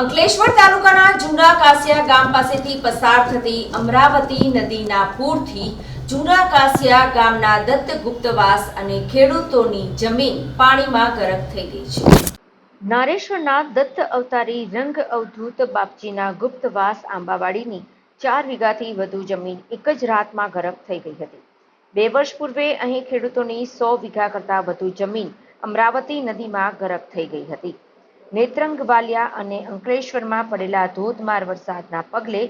અંકલેશ્વર તાલુકાના જૂના કાસિયા ગામ પાસેથી પસાર થતી અમરાવતી નદીના પૂરથી જૂના કાસિયા ગામના દત્ત ગુપ્તવાસ અને ખેડૂતોની જમીન પાણીમાં ગરક થઈ ગઈ છે. નારેશ્વરના દત્ત અવતારી રંગ અવધૂત બાપજીના ગુપ્તવાસ આંબાવાડીની ચાર વીઘાથી વધુ જમીન એક જ રાતમાં ગરક થઈ ગઈ હતી. બે વર્ષ પૂર્વે અહીં ખેડૂતોની સો વીઘા કરતાં વધુ જમીન અમરાવતી નદીમાં ગરક થઈ ગઈ હતી. નેત્રંગ વાલિયા અને અંકલેશ્વરમાં પડેલા ધોધમાર વરસાદના પગલે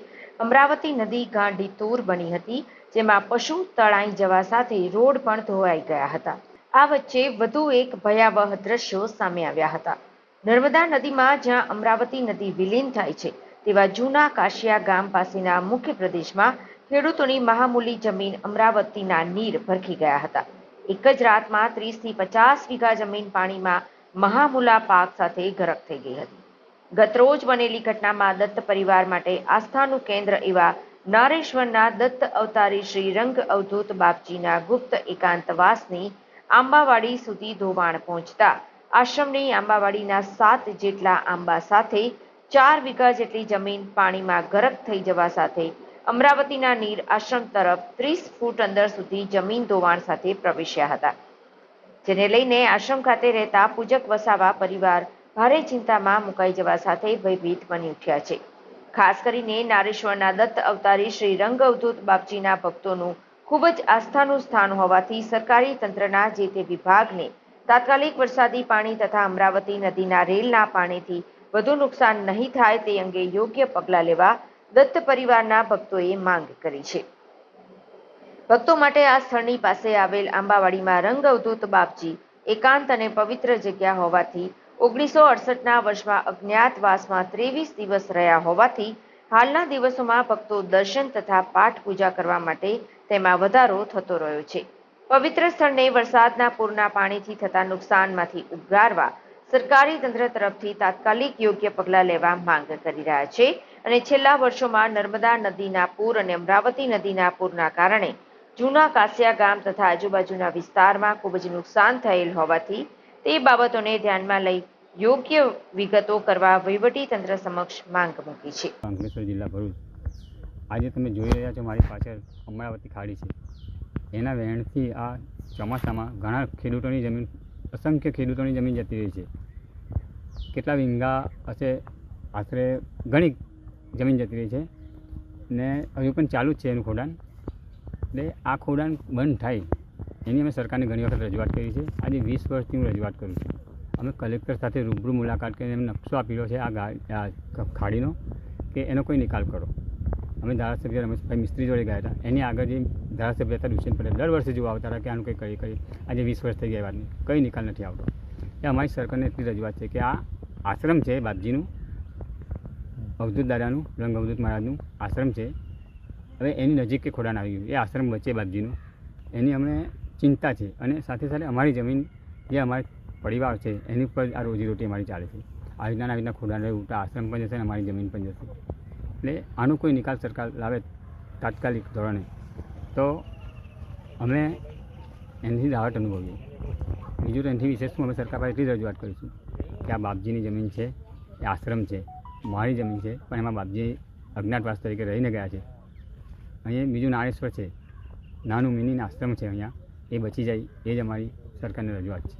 અમરાવતી નદી ગાંડી તૂર બની હતી, જેમાં પશુ તળાઈ જવા સાથે રોડ પણ ધોવાઈ ગયા હતા. આ વચ્ચે વધુ એક ભયાવહ દ્રશ્યો સામે આવ્યા હતા. નર્મદા નદીમાં જ્યાં અમરાવતી નદી વિલીન થાય છે, તેવા જૂના કાશિયા ગામ પાસેના મુખ્ય પ્રદેશમાં ખેડૂતોની મહામૂલી જમીન અમરાવતીના નીર ભરખી ગયા હતા. એક જ રાતમાં ત્રીસથી પચાસ વીઘા જમીન પાણીમાં મહામૂલા પાક સાથે ગરક થઈ ગઈ હતી. ગતરોજ બનેલી ઘટનામાં દત્ત પરિવાર માટે આસ્થાનું કેન્દ્ર એવા નારેશ્વરના દત્ત અવતારી શ્રી રંગ અવધૂત બાપજીના ગુપ્ત એકાંતવાસની આંબાવાડી સુધી ધોવાણ પહોંચતા આશ્રમની આંબાવાડીના સાત જેટલા આંબા સાથે ચાર વીઘા જેટલી જમીન પાણીમાં ગરક થઈ જવા સાથે અમરાવતીના નીર આશ્રમ તરફ ત્રીસ ફૂટ અંદર સુધી જમીન ધોવાણ સાથે પ્રવેશ્યા હતા. જેને લઈને આશ્રમ ખાતે રહેતા પૂજક વસાવા પરિવાર ભારે ચિંતામાં મુકાઈ જવા સાથે ભયભીત બની ઉઠ્યા છે. ખાસ કરીને નારેશ્વરના દત્ત અવતારી શ્રી રંગ અવધૂત બાપજીના ભક્તોનું ખૂબ જ આસ્થાનું સ્થાન હોવાથી સરકારી તંત્રના જે તે વિભાગને તાત્કાલિક વરસાદી પાણી તથા અમરાવતી નદીના રેલના પાણીથી વધુ નુકસાન નહીં થાય તે અંગે યોગ્ય પગલાં લેવા દત્ત પરિવારના ભક્તોએ માંગ કરી છે. ભક્તો માટે આ સ્થળની પાસે આવેલ આંબાવાડીમાં રંગ અવધૂત બાપજી એકાંત અને પવિત્ર જગ્યા હોવાથી ઓગણીસો અડસઠના વર્ષમાં અજ્ઞાતવાસમાં ત્રેવીસ દિવસ રહ્યા હોવાથી હાલના દિવસોમાં ભક્તો દર્શન તથા પાઠ પૂજા કરવા માટે તેમાં વધારો થતો રહ્યો છે. પવિત્ર સ્થળને વરસાદના પૂરના પાણીથી થતા નુકસાનમાંથી ઉગારવા સરકારી તંત્ર તરફથી તાત્કાલિક યોગ્ય પગલાં લેવા માંગ કરી રહ્યા છે અને છેલ્લા વર્ષોમાં નર્મદા નદીના પૂર અને અમરાવતી નદીના પૂરના કારણે જૂના કાસિયા ગામ તથા આજુબાજુના વિસ્તારમાં ખૂબ જ નુકસાન થયેલ હોવાથી તે બાબતોને ધ્યાનમાં લઈ યોગ્ય વિગતો કરવા તંત્ર સમક્ષ માંગ મૂકી છે. અંકલેશ્વર જિલ્લા ભરૂચ. આજે તમે જોઈ રહ્યા છો મારી પાછળ અમરાવતી ખાડી છે. એના વહેણથી આ ચોમાસામાં ઘણા ખેડૂતોની જમીન, અસંખ્ય ખેડૂતોની જમીન જતી રહી છે. કેટલા વિંગા હશે આશરે ઘણી જમીન જતી રહી છે ને હજુ પણ ચાલુ જ છે એનું ખોડાણ. એટલે આ ખોડાણ બંધ થાય. એની અમે સરકારને ઘણી વખત રજૂઆત કરી છે. આજે વીસ વર્ષથી હું રજૂઆત કરું છું. અમે કલેક્ટર સાથે રૂબરૂ મુલાકાત કરીને એમને નકશો આપેલો છે આ ખાડીનો કે એનો કોઈ નિકાલ કરો. અમે ધારાસભ્ય રમેશભાઈ મિસ્ત્રી જોડે ગયા હતા. એની આગળ જે ધારાસભ્ય હતા દુષ્યંત પટેલ, દર વર્ષે જોવા આવતા હતા કે આનું કંઈ કરી કરી. આજે વીસ વર્ષ થઈ ગયા વાતની. કંઈ નિકાલ નથી આવતો. એ અમારી સરકારને એટલી રજૂઆત છે કે આ આશ્રમ છે બાપજીનું અવધૂત દાદાનું રંગ અવધૂત મહારાજનું આશ્રમ છે. હવે એની નજીક કે ખોડાણ આવી ગયું. એ આશ્રમ વચ્ચે બાપજીનું. એની અમને ચિંતા છે અને સાથે સાથે અમારી જમીન જે અમારે પરિવાર છે, એની ઉપર આ રોજીરોટી અમારી ચાલે છે. આવી રીતના આવી રીતના ખોડાણ તો આશ્રમ પણ જશે અને અમારી જમીન પણ જશે. એટલે આનો કોઈ નિકાલ સરકાર લાવે તાત્કાલિક ધોરણે, તો અમે એનાથી રાહત અનુભવીએ. બીજું તો એનાથી હું અમે સરકાર પાસે એટલી જ રજૂઆત કરીશું કે આ બાપજીની જમીન છે, એ આશ્રમ છે, મારી જમીન છે, પણ એમાં બાપજી અજ્ઞાતવાસ તરીકે રહીને ગયા છે. અહીંયા બીજું નારેશ્વર છે. નાનું મિની આશ્રમ છે અહીંયા. એ બચી જાય. એ જ અમારી સરકારને રજૂઆત છે.